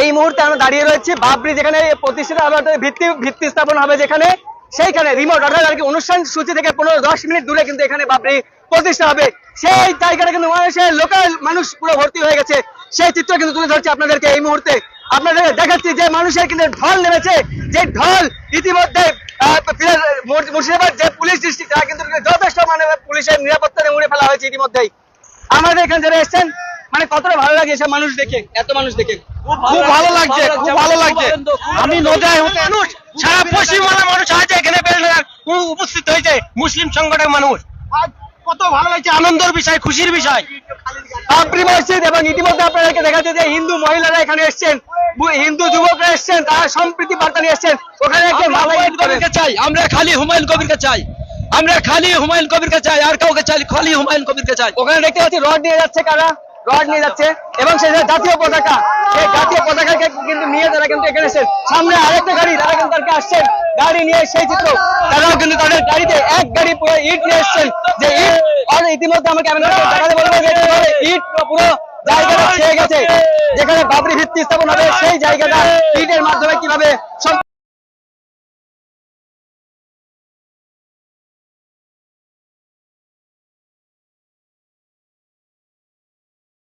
এই মুহূর্তে আমরা দাঁড়িয়ে রয়েছি বাবরি, যেখানে প্রতিষ্ঠিত হবে ভিত্তি ভিত্তি স্থাপন হবে যেখানে। সেইখানে রিমোট অর্থাৎ আর কি অনুষ্ঠান সূচি থেকে পনেরো দশ মিনিট দূরে কিন্তু এখানে বাবরি প্রতিষ্ঠা হবে। সেই জায়গাটা কিন্তু মানুষের লোকাল মানুষ পুরো ভর্তি হয়ে গেছে। সেই চিত্র কিন্তু তুলে ধরছি আপনাদেরকে এই মুহূর্তে। আপনাদের দেখাচ্ছি যে মানুষের কিন্তু ঢল নেমেছে। যে ঢল ইতিমধ্যে মুর্শিদাবাদ যে পুলিশ ডিস্ট্রিক্ট তারা কিন্তু যথেষ্ট মানে পুলিশের নিরাপত্তা মুড়ে ফেলা হয়েছে ইতিমধ্যেই। আমাদের এখানে যারা এসছেন মানে কতটা ভালো লাগে এসব মানুষ দেখে এত মানুষ দেখে? খুব ভালো লাগছে খুব ভালো লাগছে। আমি নদিয়ায় হতে মানুষ সারা পশ্চিমবাংলার মানুষ আছে এখানে উপস্থিত হয়েছে মুসলিম সংগঠনের মানুষ। কত ভালো লাগছে আনন্দের বিষয় খুশির বিষয়। বাবরি মসজিদ এবং ইতিমধ্যে আপনাদেরকে দেখাচ্ছে যে হিন্দু মহিলারা এখানে এসছেন হিন্দু যুবকরা এসছেন তারা সম্প্রীতি বার্তা নিয়ে এসছেন। ওখানে একজন কবিরকে চাই আমরা খালি হুমায়ুন কবিরকে চাই আমরা খালি হুমায়ুন কবিরকে চাই আর কাউকে চাই খালি হুমায়ুন কবিরকে চাই। ওখানে দেখতে পাচ্ছি রড নিয়ে যাচ্ছে কারা? রড নিয়ে যাচ্ছে। এবং সেই জাতীয় পতাকা সেই জাতীয় পতাকাকে কিন্তু নিয়ে তারা কিন্তু এখানে এসেছেন সামনে আরেকটা গাড়ি, তারা কিন্তু তাদেরকে আসছেন গাড়ি নিয়ে সেই চিত্র, তারাও কিন্তু তাদের গাড়িতে এক গাড়ি পুরো ইট নিয়ে এসছেন। যে ইট ইতিমধ্যে আমাকে আমি দেখাতে বলব যে ইট পুরো জায়গাটা ছেয়ে গেছে। যেখানে বাবরি ভিত্তি স্থাপন হবে, সেই জায়গাটা ইটের মাধ্যমে কীভাবে